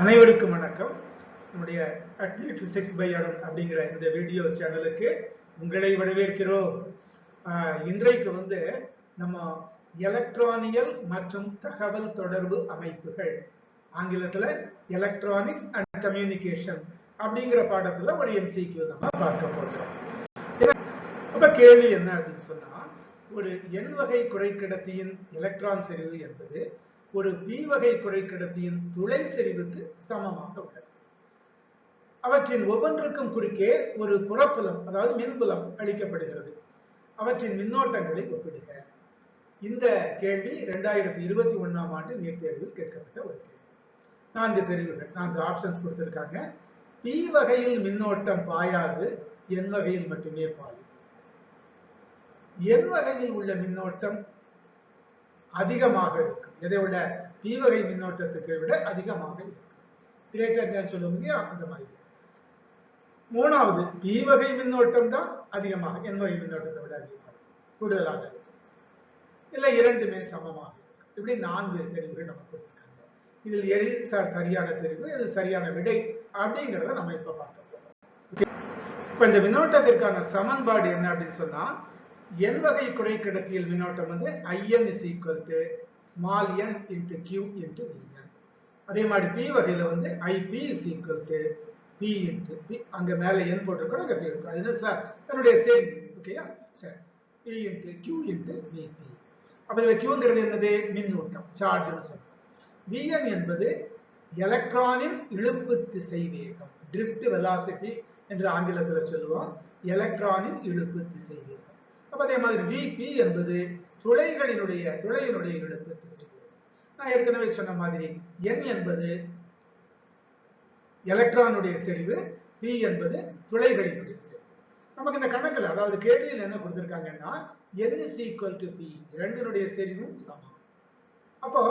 அனைவருக்கும் வணக்கம். நம்முடைய அட்லி பிசிக்ஸ் பை அருண் அப்படிங்கிற இந்த வீடியோ சேனலுக்கு உங்களை வரவேற்கிறோம். இன்றைக்கு வந்து நம்ம எலக்ட்ரானியல் மற்றும் தகவல் தொடர்பு அமைப்புகள் ஆங்கிலத்துல எலக்ட்ரானிக்ஸ் அண்ட் கம்யூனிகேஷன் அப்படிங்கிற பாடத்துல ஒரு எம்சிக்யூ நம்ம பார்க்க போகிறோம் அப்ப கேள்வி என்ன அப்படின்னு சொன்னா ஒரு எண் வகை குறைக்கடத்தியின் எலக்ட்ரான் செறிவு என்பது ஒரு பி வகை குறைக்கடத்தியின் துளை செறிவுக்கு சமமாக உள்ளது. அவற்றின் ஒவ்வொன்றுக்கும் குறுக்கே ஒரு புறப்புலம் அதாவது மின்புலம் அளிக்கப்படுகிறது. அவற்றின் மின்னோட்டங்களை ஒப்பிடுக. இந்த கேள்வி இரண்டாயிரத்தி இருபத்தி ஒண்ணாம் ஆண்டு நீட் தேர்வில் கேட்கப்பட்ட ஒரு கேள்வி. நான்கு தெரிவுகள் நான்கு ஆப்ஷன்ஸ் கொடுத்திருக்காங்க. பி வகையில் மின்னோட்டம் பாயாது என் வகையில் மட்டுமே பாயும். என் வகையில் உள்ள மின்னோட்டம் அதிகமாக இருக்கும் எதை விட பி வகை மின்னோட்டத்துக்கு விட அதிகமாக இருக்கும் கிரேட்டர் தேன் சொல்லுவோம் இல்லையா? அந்த மாதிரி. மூணாவது p வகை மின்னோட்டம் தான் அதிகமாக என் வகை மின்னோட்டத்தை விட அதிகமாக. கூடுதலாக இருக்கும் இல்ல இரண்டுமே சமமாக இருக்கும் இப்படி நான்கு தெரிவுகள் நம்ம கொடுத்துருக்காங்க. இதில் எது சார் சரியான தெரிவு எது சரியான விடை அப்படிங்கிறத நம்ம இப்ப பார்க்க போறோம். இப்ப இந்த மின்னோட்டத்திற்கான சமன்பாடு என்ன அப்படின்னு சொன்னா n வகை குறைக்கடத்தியில் மின்னோட்டம் வந்து in is equal to small n into q அதே மாதிரி p வகையில வந்து ip is equal to p into p அங்க மேல n போட்டிருக்கோம் அங்க p இருக்கும் அது என்ன சார் என்னுடைய சேம் ஓகேயா சரி. P into q into vp அப்ப இதுல qங்கிறது என்னது? மின்னூட்டம் சார்ஜ்னு சொல்றோம். Vn என்பது எலக்ட்ரானின் இழுப்பு திசை வேகம் drift velocity என்று ஆங்கிலத்தில் சொல்லுவோம். எலக்ட்ரானின் இழுப்பு திசை வேகம் அப்ப அதே மாதிரி விபி என்பது துளைகளினுடைய துளையினுடைய இழுப்பு திசை நான் ஏற்கனவே சொன்ன மாதிரி என் என்பது எலக்ட்ரானுடைய செறிவு பி என்பது துளைகளினுடைய செறிவு. நமக்கு இந்த கணக்குல அதாவது கேள்வியில் என்ன கொடுத்திருக்காங்கன்னா n is equal to p. இரண்டினுடைய செறிவும் சமம். அப்போ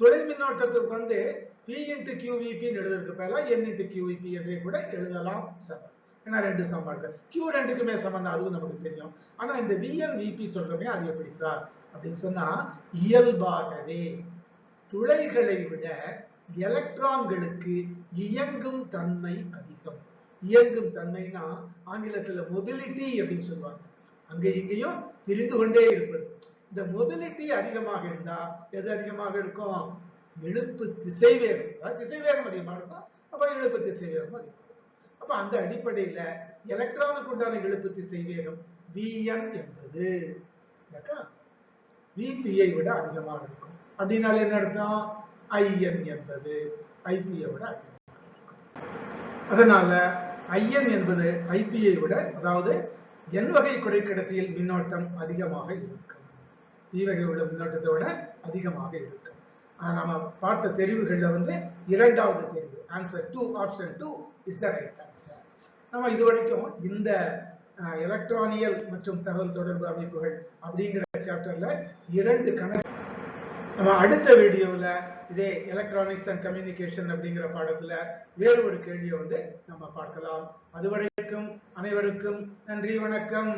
துளை மின்னோட்டத்துக்கு வந்து p into qvp எழுதுறதுக்கு பதிலாக n into qvp என்றே கூட எழுதலாம் சமம். ஏன்னா ரெண்டு சம்பாதில்லை கியூ ரெண்டுக்குமே சமம் தான் அதுவும் நமக்கு தெரியும். ஆனா இந்த vn விபி சொல்றோமே அது எப்படி சார் அப்படின்னு சொன்னா இயல்பாகவே துளைகளை விட எலக்ட்ரான்களுக்கு இயங்கும் தன்மை அதிகம். இயங்கும் தன்மைனா ஆங்கிலத்துல மொபிலிட்டி அப்படின்னு சொல்லுவாங்க. அங்க இங்கேயும் திரிந்து கொண்டே இருப்பது. இந்த மொபிலிட்டி அதிகமாக இருந்தா எது அதிகமாக இருக்கும்? இழுப்பு திசைவேகம். அதாவது திசைவேகம் அதிகமாக இருக்கும் அப்ப இழுப்பு திசைவேகம் அதிகம். அப்ப அந்த அடிப்படையில எலக்ட்ரானுக்கு உண்டான இழுப்பு திசைவேகம் vn என்பது. விபிஐ விட அதிகமாக இருக்கும். அப்படின்னால என்ன அர்த்தம்? ஐஎன் என்பது. ஐபிஐ விட அதிகமாக இருக்கும். அதனால ஐஎன் என்பது ஐபிஐ விட அதாவது என் வகை குறைக்கடத்தியில் மின்னோட்டம் அதிகமாக இருக்கும். பி வகை உள்ள மின்னோட்டத்தை விட அதிகமாக இருக்கும். ஆஹ் நாம பார்த்த தெரிவுகளில் வந்து இரண்டாவது தெரிவு answer two option two is the right answer நம்ம இது வரைக்கும் இந்த எலக்ட்ரானியல் மற்றும் தகவல் தொடர்பு அமைப்புகள் அப்படிங்கிற சாப்டர்ல இரண்டு கணக்கு நம்ம அடுத்த வீடியோவில் இதே எலக்ட்ரானிக்ஸ் அண்ட் கம்யூனிகேஷன் அப்படிங்கிற பாடத்துல வேறு ஒரு கேள்வியை வந்து நம்ம பார்க்கலாம். அதுவரைக்கும் அனைவருக்கும் நன்றி வணக்கம்.